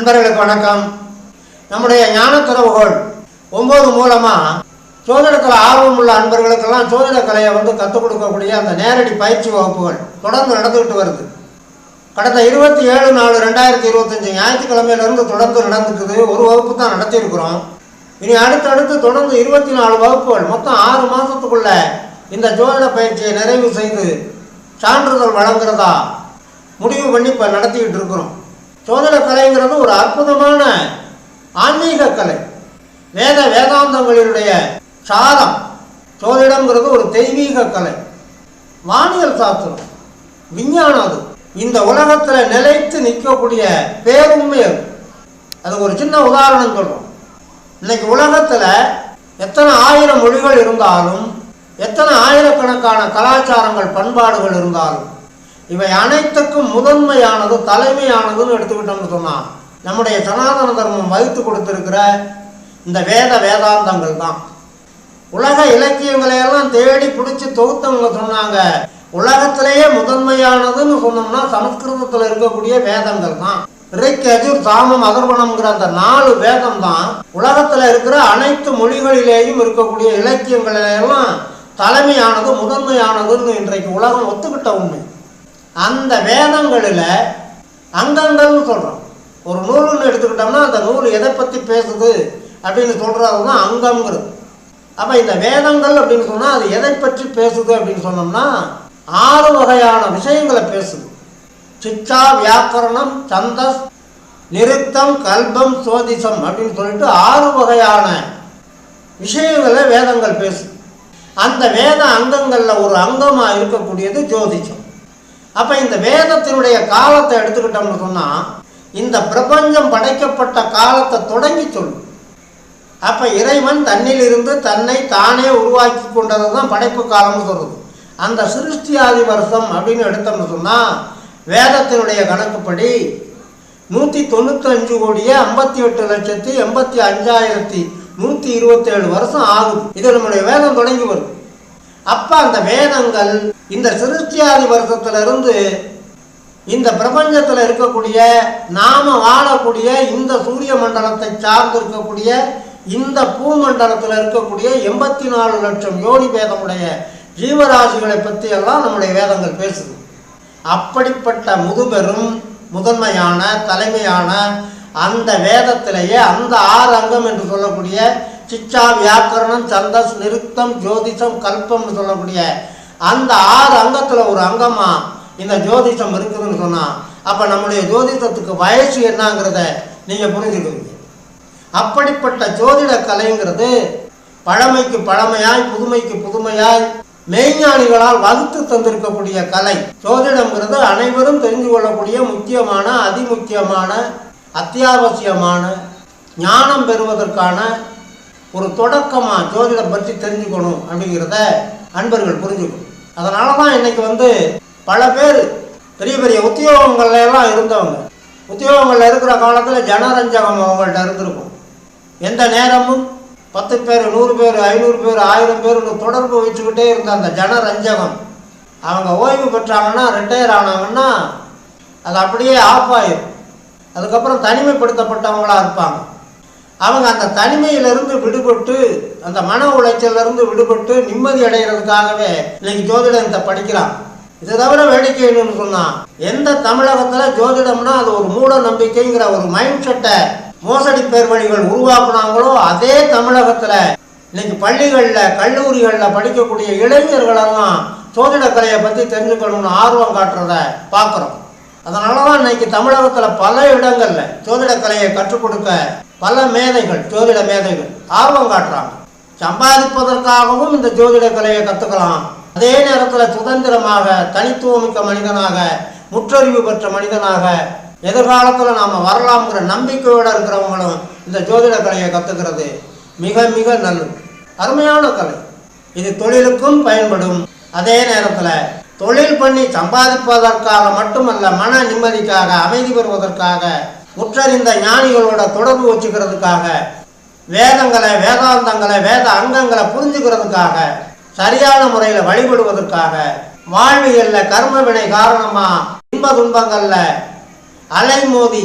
நண்பர்களுக்கு வணக்கம். நம்முடைய ஞானத்துறவுகள் ஒம்பது மூலமாக சோதனத்தில் ஆர்வம் உள்ள அன்பர்களுக்கெல்லாம் சோதன கலையை வந்து கற்றுக் கொடுக்கக்கூடிய அந்த நேரடி பயிற்சி வகுப்புகள் தொடர்ந்து நடந்துக்கிட்டு வருது. கடந்த இருபத்தி ஏழு நாலு ரெண்டாயிரத்தி இருபத்தஞ்சி ஞாயிற்றுக்கிழமையிலேருந்து தொடர்ந்து நடந்துக்குது. ஒரு வகுப்பு தான் நடத்தியிருக்கிறோம். இனி அடுத்தடுத்து தொடர்ந்து இருபத்தி நாலு வகுப்புகள் மொத்தம் ஆறு மாதத்துக்குள்ள இந்த ஜோதிட பயிற்சியை நிறைவு செய்து சான்றிதழ் வழங்குறதா முடிவு பண்ணி இப்போ நடத்திக்கிட்டு இருக்கிறோம். சோதனை கலைங்கிறது ஒரு அற்புதமான ஆன்மீக கலை. வேத வேதாந்தங்களினுடைய சாரம் சோதிடம்ங்கிறது ஒரு தெய்வீக கலை. வானியல் சாஸ்திரம் விஞ்ஞானம் அது. இந்த உலகத்தில் நிலைத்து நிற்கக்கூடிய பேருண்மை அது. அது ஒரு சின்ன உதாரணம் சொல்கிறோம் இன்னைக்கு உலகத்தில் எத்தனை ஆயிரம் மொழிகள் இருந்தாலும் எத்தனை ஆயிரக்கணக்கான கலாச்சாரங்கள் பண்பாடுகள் இருந்தாலும் இவை அனைத்துக்கும் முதன்மையானது தலைமையானதுன்னு எடுத்துக்கிட்டோம்னு சொன்னால் நம்முடைய சனாதன தர்மம் வகுத்து கொடுத்துருக்கிற இந்த வேத வேதாந்தங்கள் தான். உலக இலக்கியங்களை எல்லாம் தேடி பிடிச்சி தொகுத்தவங்க சொன்னாங்க. உலகத்திலேயே முதன்மையானதுன்னு சொன்னோம்னா சமஸ்கிருதத்தில் இருக்கக்கூடிய வேதங்கள் தான். ரிக் தாமம் சாமம் அதர்வனம்ங்கிற அந்த நாலு வேதம் தான் உலகத்தில் இருக்கிற அனைத்து மொழிகளிலேயும் இருக்கக்கூடிய இலக்கியங்களிலெல்லாம் தலைமையானது முதன்மையானதுன்னு இன்றைக்கு உலகம் ஒத்துக்கிட்ட உண்மை. அந்த வேதங்களில் அங்கங்கள்னு சொல்கிறோம் ஒரு நூல்னு எடுத்துக்கிட்டோம்னா அந்த நூல் எதை பற்றி பேசுது அப்படின்னு சொல்கிறது தான் அங்கங்கிறது அப்போ இந்த வேதங்கள் அப்படின்னு சொன்னால் அது எதை பற்றி பேசுது அப்படின்னு சொன்னோம்னா ஆறு வகையான விஷயங்களை பேசுது. சிச்சா வியாக்கரணம் சந்தஸ் நிறுத்தம் கல்பம் சோதிசம் அப்படின்னு சொல்லிட்டு ஆறு வகையான விஷயங்களை வேதங்கள் பேசுது. அந்த வேத அங்கங்களில் ஒரு அங்கமாக இருக்கக்கூடியது ஜோதிஷம். அப்போ இந்த வேதத்தினுடைய காலத்தை எடுத்துக்கிட்டோம்னு சொன்னால் இந்த பிரபஞ்சம் படைக்கப்பட்ட காலத்தை தொடங்கி சொல்லும் அப்போ இறைவன் தன்னிலிருந்து தன்னை தானே உருவாக்கி கொண்டது தான் படைப்பு காலம்னு சொல்கிறது அந்த சிருஷ்டியாதி வருஷம் அப்படின்னு எடுத்தோம்னு சொன்னால் வேதத்தினுடைய கணக்குப்படி நூற்றி தொண்ணூத்தஞ்சு கோடியே ஐம்பத்தி எட்டு லட்சத்தி எண்பத்தி அஞ்சாயிரத்தி நூற்றி இருபத்தேழு வருஷம் ஆகுது. இது நம்முடைய வேதம் தொடங்கி வருது. அப்போ அந்த வேதங்கள் இந்த சிருஷ்டியாதி வருஷத்திலிருந்து இந்த பிரபஞ்சத்தில் இருக்கக்கூடிய நாம வாழக்கூடிய இந்த சூரிய மண்டலத்தை சார்ந்து இருக்கக்கூடிய இந்த பூமண்டலத்தில் இருக்கக்கூடிய எண்பத்தி நாலு லட்சம் யோனி வேதமுடைய ஜீவராசிகளை பற்றி எல்லாம் நம்முடைய வேதங்கள் பேசுது. அப்படிப்பட்ட முதுபெரும் முதன்மையான தலைமையான அந்த வேதத்திலேயே அந்த ஆறு அங்கம் என்று சொல்லக்கூடிய சிச்சா வியாக்கரணம் சந்தஸ் நிருத்தம் ஜோதிஷம் கல்பம்னு சொல்லக்கூடிய அந்த ஆறு அங்கத்தில் ஒரு அங்கமாக இந்த ஜோதிஷம் இருக்குதுன்னு சொன்னால் அப்போ நம்முடைய ஜோதிஷத்துக்கு வயசு என்னங்கிறத நீங்கள் புரிஞ்சுக்குவீங்க அப்படிப்பட்ட ஜோதிட கலைங்கிறது பழமைக்கு பழமையாய் புதுமைக்கு புதுமையாய் மெய்ஞானிகளால் வகுத்து தந்திருக்கக்கூடிய கலை. ஜோதிடம்ங்கிறது அனைவரும் தெரிந்து கொள்ளக்கூடிய முக்கியமான அதிமுக்கியமான அத்தியாவசியமான ஞானம் பெறுவதற்கான ஒரு தொடக்கமாக ஜோதிடம் பற்றி தெரிஞ்சுக்கணும் அப்படிங்கிறத அன்பர்கள் புரிஞ்சுக்கணும். அதனால தான் இன்னைக்கு வந்து பல பேர் பெரிய பெரிய உத்தியோகங்கள்லாம் இருந்தவங்க. உத்தியோகங்களில் இருக்கிற காலத்தில் ஜனரஞ்சகம் அவங்கள்ட்ட இருந்திருக்கும். எந்த நேரமும் பத்து பேர் நூறு பேர் ஐநூறு பேர் ஆயிரம் பேர்னு தொடர்பு வச்சுக்கிட்டே இருந்த அந்த ஜனரஞ்சகம். அவங்க ஓய்வு பெற்றாங்கன்னா ரிட்டையர் ஆனாங்கன்னா அது அப்படியே ஆஃப் ஆயிரும். அதுக்கப்புறம் தனிமைப்படுத்தப்பட்டவங்களாக இருப்பாங்க. அவங்க அந்த தனிமையிலிருந்து விடுபட்டு அந்த மன உளைச்சலிருந்து விடுபட்டு நிம்மதி அடைகிறதுக்காகவே இன்னைக்கு ஜோதிடத்தை படிக்கிறான். இதை தவிர வேடிக்கை என்னன்னு சொன்னா எந்த தமிழகத்தில் ஜோதிடம்னா அது ஒரு மூட நம்பிக்கைங்கிற ஒரு மைண்ட் செட்டை மோசடி பேர் வழிகள் உருவாக்குனாங்களோ அதே தமிழகத்தில் இன்னைக்கு பள்ளிகளில் கல்லூரிகளில் படிக்கக்கூடிய இளைஞர்களெல்லாம் ஜோதிட கலையை பற்றி தெரிஞ்சுக்கணும்னு ஆர்வம் காட்டுறத பார்க்குறோம். அதனால தான் இன்னைக்கு தமிழகத்தில் பல இடங்களில் ஜோதிட கலையை கற்றுக் கொடுக்க பல மேதைகள் ஜோதிட மேதைகள் ஆர்வம் காட்டுறாங்க. சம்பாதிப்பதற்காகவும் இந்த ஜோதிட கலையை கற்றுக்கலாம் அதே நேரத்தில் சுதந்திரமாக தனித்துவமிக்க மனிதனாக முற்றறிவு பெற்ற மனிதனாக எதிர்காலத்தில் நாம் வரலாம்ங்கிற நம்பிக்கையோடு இருக்கிறவங்களும் இந்த ஜோதிட கலையை கற்றுக்கிறது மிக மிக நல்லது. அருமையான கலை. இது தொழிலுக்கும் பயன்படும். அதே நேரத்தில் தொழில் பண்ணி சம்பாதிப்பதற்காக மட்டுமல்ல மன நிம்மதிக்காக அமைதி பெறுவதற்காக முற்றறிந்த ஞானிகளோட தொடர்பு வச்சுக்கிறதுக்காக வேதங்களை வேதாந்தங்களை வேத அங்கங்களை புரிஞ்சுக்கிறதுக்காக சரியான முறையில் வழிபடுவதற்காக வாழ்வியல்ல கர்ம வினை காரணமா இன்ப துன்பங்கள்ல அலைமோதி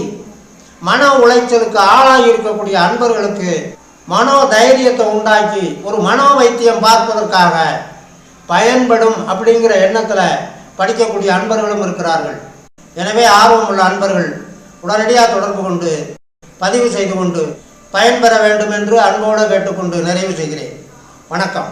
மன உளைச்சலுக்கு ஆளாகி இருக்கக்கூடிய அன்பர்களுக்கு மனோ தைரியத்தை உண்டாக்கி ஒரு மனோ வைத்தியம் பார்ப்பதற்காக பயன்படும் அப்படிங்கிற எண்ணத்தில் படிக்கக்கூடிய அன்பர்களும் இருக்கிறார்கள். எனவே ஆர்வமுள்ள அன்பர்கள் உடனடியாக தொடர்பு கொண்டு பதிவு செய்து கொண்டு பயன்பெற வேண்டும் என்று அன்போடு கேட்டுக்கொண்டு நிறைவு செய்கிறேன். வணக்கம்.